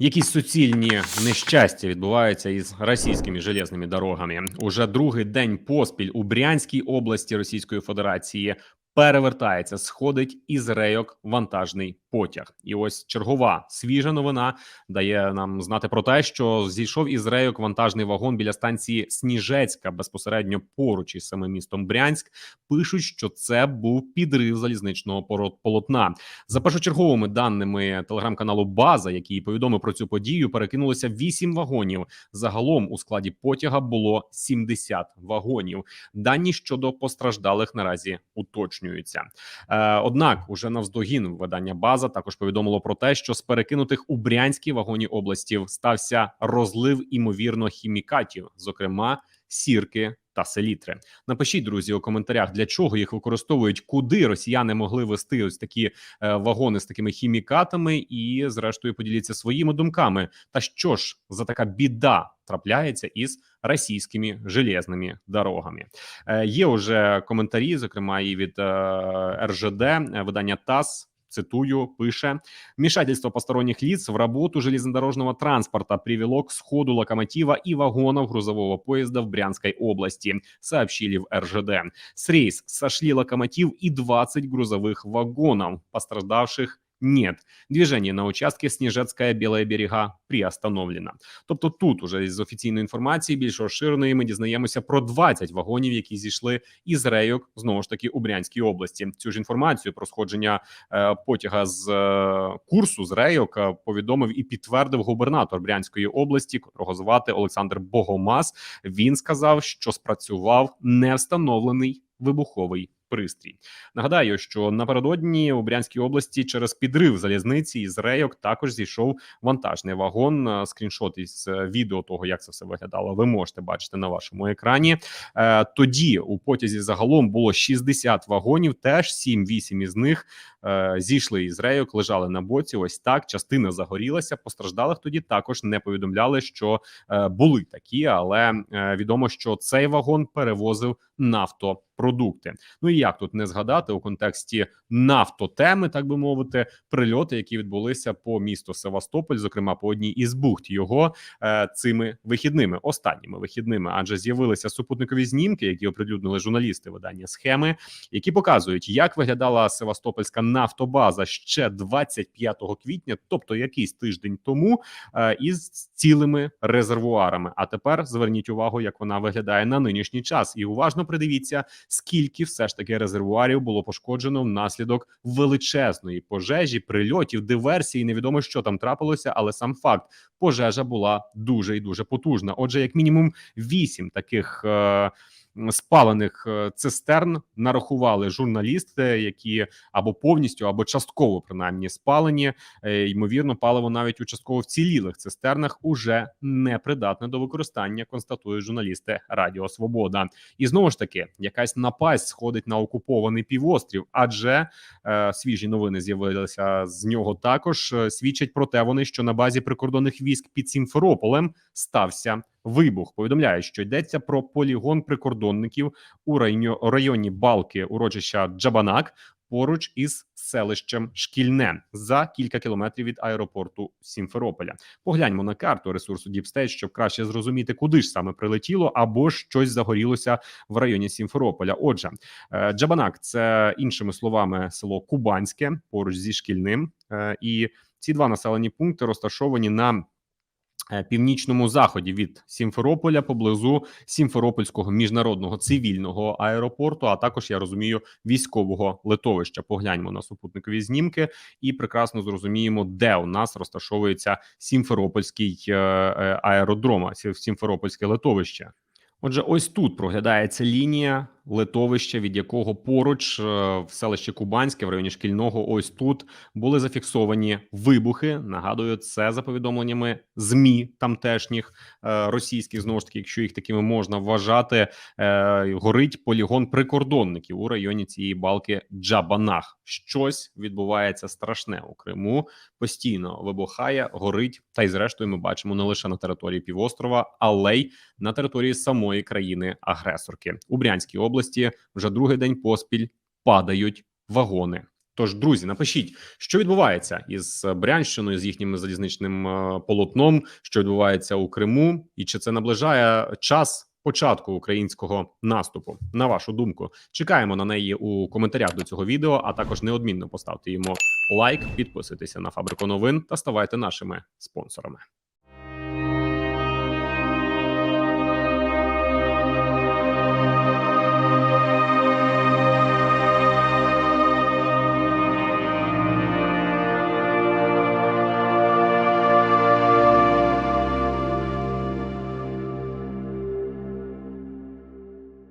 Якісь суцільні нещастя відбуваються із російськими железними дорогами. Уже другий день поспіль у Брянській області Російської Федерації перевертається, сходить із рейок вантажний потяг. І ось чергова свіжа новина дає нам знати про те, що зійшов із рейок вантажний вагон біля станції Сніжецька, безпосередньо поруч із самим містом Брянськ. Пишуть, що це був підрив залізничного полотна. За першочерговими даними телеграм-каналу База, який повідомив про цю подію, перекинулося 8 вагонів. Загалом у складі потяга було 70 вагонів. Дані щодо постраждалих наразі уточнюються. Е, однак, уже навздогін видання База також повідомило про те, що з перекинутих у Брянській вагоні області стався розлив імовірно хімікатів, зокрема сірки. Та селітри. Напишіть, друзі, у коментарях, для чого їх використовують, куди росіяни могли вести ось такі е, вагони з такими хімікатами, і зрештою поділіться своїми думками. Та що ж за така біда трапляється із російськими железними дорогами? Е, є уже коментарі, зокрема і від е, РЖД, видання ТАСС. Цитую, пише вмешательство посторонних лиц в работу железнодорожного транспорта привело к сходу локомотива и вагонов грузового поезда в Брянской области, сообщили в РЖД. С рейс сошли локомотив и 20 грузовых вагонов, пострадавших нет. Движение на участке Снежецкая Белая берега приостановлено. Тобто, тут уже з офіційної інформації більш розширеної ми дізнаємося про 20 вагонів, які зійшли із рейок знову ж таки у Брянській області. Цю ж інформацію про сходження е, потяга з е, курсу з рейок е, повідомив і підтвердив губернатор Брянської області, котрого звати Олександр Богомаз. Він сказав, що спрацював невстановлений вибуховий пристрій. Нагадаю, що напередодні у Брянській області через підрив залізниці із рейок також зійшов вантажний вагон. Е, Скріншот із е, відео того, як це все виглядало, ви можете бачити на вашому екрані. Е, Тоді у потязі загалом було 60 вагонів, теж 7-8 із них е, зійшли із рейок, лежали на боці. Ось так частина загорілася. Постраждалих тоді також не повідомляли, що е, були такі, але е, відомо, що цей вагон перевозив нафтопродукти. Ну і як тут не згадати у контексті нафтотеми, так би мовити, прильоти, які відбулися по місту Севастополь, зокрема по одній із бухт його е, цими вихідними, останніми вихідними, адже з'явилися супутникові знімки, які оприлюднили журналісти видання схеми, які показують, як виглядала Севастопольська нафтобаза ще 25 квітня, тобто якийсь тиждень тому, е, із цілими резервуарами. А тепер зверніть увагу, як вона виглядає на нинішній час, і уважно придивіться, скільки все ж таки резервуарів було пошкоджено внаслідок величезної пожежі, прильотів, диверсій. Невідомо, що там трапилося, але сам факт пожежа була дуже і дуже потужна. Отже, як мінімум, вісім таких. Е- Спалених е, цистерн нарахували журналісти, які або повністю, або частково принаймні спалені. Е, Ймовірно, паливо навіть у частково вцілілих цистернах уже не придатне до використання. Констатують журналісти Радіо Свобода. І знову ж таки, якась напасть сходить на окупований півострів, адже е, свіжі новини з'явилися з нього. Також е, свідчать про те, вони що на базі прикордонних військ під Сімферополем стався вибух. Повідомляє, що йдеться про полігон прикордонників у районі, балки урочища Джабанак. Поруч із селищем Шкільне за кілька кілометрів від аеропорту Сімферополя. Погляньмо на карту ресурсу Діпстейт, щоб краще зрозуміти, куди ж саме прилетіло, або щось загорілося в районі Сімферополя. Отже, е, Джабанак це іншими словами село Кубанське поруч зі шкільним, Е, і ці два населені пункти розташовані на північному заході від Сімферополя поблизу Сімферопольського міжнародного цивільного аеропорту, а також я розумію військового литовища. Погляньмо на супутникові знімки і прекрасно зрозуміємо, де у нас розташовується Сімферопольський е, е, аеродром, Сімферопольське литовище. Отже, ось тут проглядається лінія литовища, від якого поруч е, в селищі Кубанське в районі шкільного. Ось тут були зафіксовані вибухи. Нагадую, це за повідомленнями змі тамтешніх е, російських знову ж таки, якщо їх такими можна вважати, е, горить полігон прикордонників у районі цієї балки Джабанах. Щось відбувається страшне у Криму. Постійно вибухає, горить. Та й зрештою, ми бачимо не лише на території півострова, але й на території самої країни-агресорки у Брянській області. Вже другий день поспіль падають вагони. Тож, друзі, напишіть, що відбувається із Брянщиною, з їхнім залізничним е, полотном, що відбувається у Криму, і чи це наближає час початку українського наступу? На вашу думку, чекаємо на неї у коментарях до цього відео. А також неодмінно поставте йому лайк, підписуйтеся на фабрику новин та ставайте нашими спонсорами.